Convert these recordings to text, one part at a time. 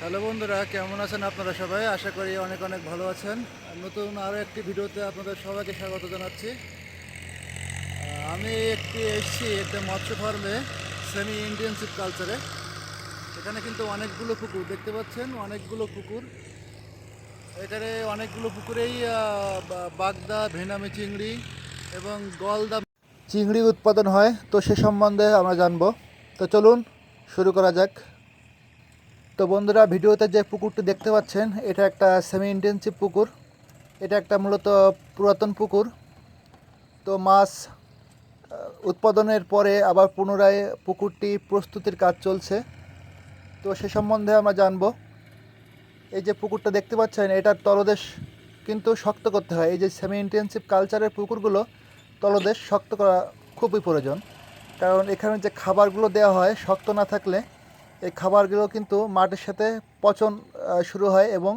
Hello বন্ধুরা, কেমন আছেন আপনারা সবাই? আশা করি অনেক অনেক ভালো আছেন। নতুন আরও একটি ভিডিওতে আপনাদের সবাইকে স্বাগত জানাচ্ছি। আমি একটি এসেছি একটা মৎস্য ফার্মে সেমি ইন্টেন্সিভ কালচারে এখানে কিন্তু অনেকগুলো পুকুর দেখতে পাচ্ছেন, অনেকগুলো পুকুর। এখানে অনেকগুলো পুকুরেই বাগদা, ভেনামি চিংড়ি এবং গলদা চিংড়ি উৎপাদন হয়। তো সে সম্বন্ধে আমরা জানব। তো চলুন, শুরু করা যাক। তো বন্ধুরা, ভিডিওতে যে পুকুরটি দেখতে পাচ্ছেন, এটা একটা সেমি ইন্টেন্সিভ পুকুর। এটা একটা মূলত পুরাতন পুকুর। তো মাছ উৎপাদনের পরে আবার পুনরায় পুকুরটি প্রস্তুতির কাজ চলছে। তো সে সম্বন্ধে আমরা জানব। এই যে পুকুরটা দেখতে পাচ্ছেন, এটার তলদেশ কিন্তু শক্ত করতে হয়। এই যে সেমি ইন্টেন্সিভ কালচারের পুকুরগুলো, তলদেশ শক্ত করা খুবই প্রয়োজন। কারণ এখানে যে খাবারগুলো দেওয়া হয়, শক্ত না থাকলে এই খাবারগুলো কিন্তু মাটির সাথে পচন শুরু হয় এবং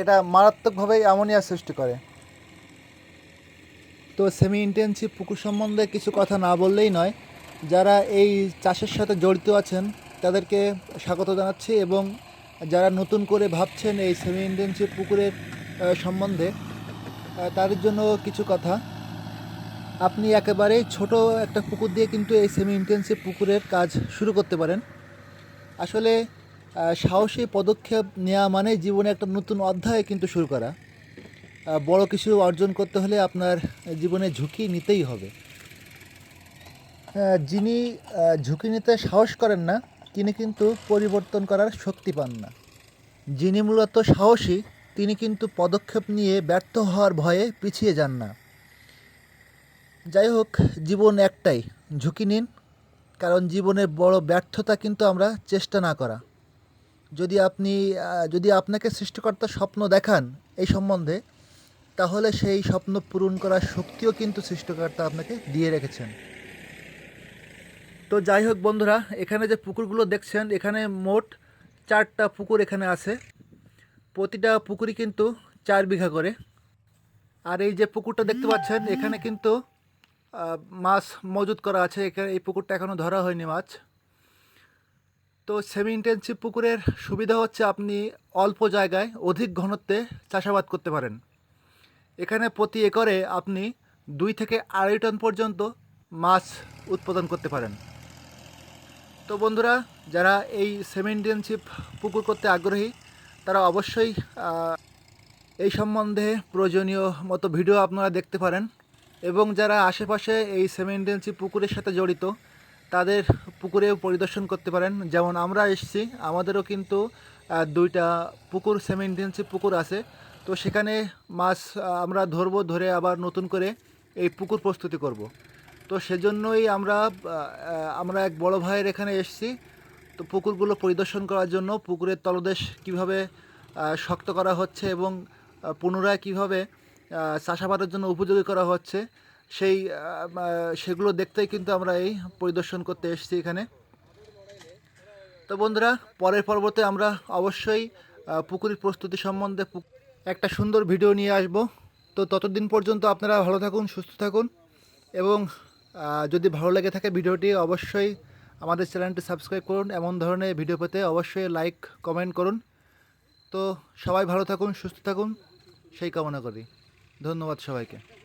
এটা মারাত্মকভাবেই অ্যামোনিয়া সৃষ্টি করে। তো সেমি ইন্টেন্সিভ পুকুর সম্বন্ধে কিছু কথা না বললেই নয়, যারা এই চাষের সাথে জড়িত আছেন তাদেরকে স্বাগত জানাচ্ছি এবং যারা নতুন করে ভাবছেন এই সেমি ইন্টেন্সিভ পুকুরের সম্বন্ধে তাদের জন্য কিছু কথা। আপনি একেবারেই ছোট একটা পুকুর দিয়ে কিন্তু এই সেমি ইন্টেন্সিভ পুকুরের কাজ শুরু করতে পারেন। আসলে সাহসী পদক্ষেপ নেওয়া মানে জীবনে একটা নতুন অধ্যায় কিন্তু শুরু করা। বড় কিছু অর্জন করতে হলে আপনার জীবনে ঝুঁকি নিতেই হবে। যিনি ঝুঁকি নিতে সাহস করেন না, তিনি কিন্তু পরিবর্তন করার শক্তি পান না। যিনি মূলত সাহসী, তিনি কিন্তু পদক্ষেপ নিয়ে ব্যর্থ হওয়ার ভয়ে পিছিয়ে যান না। যাই হোক জীবন একটাই, ঝুঁকি নিন, কারণ জীবনের বড় ব্যর্থতা কিন্তু আমরা চেষ্টা না করা। যদি আপনি যদি আপনাকে সৃষ্টিকর্তা স্বপ্ন দেখান এই সম্বন্ধে, তাহলে সেই স্বপ্ন পূরণ করার শক্তিও কিন্তু সৃষ্টিকর্তা আপনাকে দিয়ে রেখেছেন। তো যাই হোক বন্ধুরা, এখানে যে পুকুরগুলো দেখছেন, এখানে মোট চারটা পুকুর এখানে আছে। প্রতিটা পুকুরই কিন্তু চার বিঘা করে। আর এই যে পুকুরটা দেখতে পাচ্ছেন, এখানে কিন্তু মাছ মজুত করা আছে। এখানে এই পুকুরটা এখনও ধরা হয়নি মাছ। তো সেমি ইন্টেন্সিভ পুকুরের সুবিধা হচ্ছে আপনি অল্প জায়গায় অধিক ঘনত্বে চাষাবাদ করতে পারেন। এখানে প্রতি একরে আপনি দুই থেকে আড়াই টন পর্যন্ত মাছ উৎপাদন করতে পারেন। তো বন্ধুরা, যারা এই সেমি ইন্টেন্সিভ পুকুর করতে আগ্রহী, তারা অবশ্যই এই সম্বন্ধে প্রয়োজনীয় মতো ভিডিও আপনারা দেখতে পারেন। এবং যারা আশেপাশে এই সেমি ইন্টেন্সিভ পুকুরের সাথে জড়িত, তাদের পুকুরেও পরিদর্শন করতে পারেন। যেমন আমরা এসেছি, আমাদেরও কিন্তু দুইটা পুকুর সেমি ইন্টেন্সিভ পুকুর আছে। তো সেখানে মাছ আমরা ধরবো, ধরে আবার নতুন করে এই পুকুর প্রস্তুতি করব। তো সেজন্যই আমরা আমরা এক বড় ভাইয়ের এখানে এসেছি। তো পুকুরগুলো পরিদর্শন করার জন্য, পুকুরের তলদেশ কীভাবে শক্ত করা হচ্ছে এবং পুনরায় কীভাবে চাষাবাদের জন্য উপযোগী করা হচ্ছে। সেই সেগুলো দেখতেই কিন্তু আমরা এই পরিদর্শন করতে এসেছি এখানে। তো বন্ধুরা, পরের পর্বতে আমরা অবশ্যই পুকুরের প্রস্তুতি সম্বন্ধে একটা সুন্দর ভিডিও নিয়ে আসব। তো ততদিন পর্যন্ত আপনারা ভালো থাকুন, সুস্থ থাকুন এবং যদি ভালো লেগে থাকে ভিডিওটি অবশ্যই আমাদের চ্যানেলটি সাবস্ক্রাইব করুন। এমন ধরনের ভিডিও পেতে অবশ্যই লাইক, কমেন্ট করুন। তো সবাই ভালো থাকুন, সুস্থ থাকুন। সেই কামনা করি। ধন্যবাদ সবাইকে।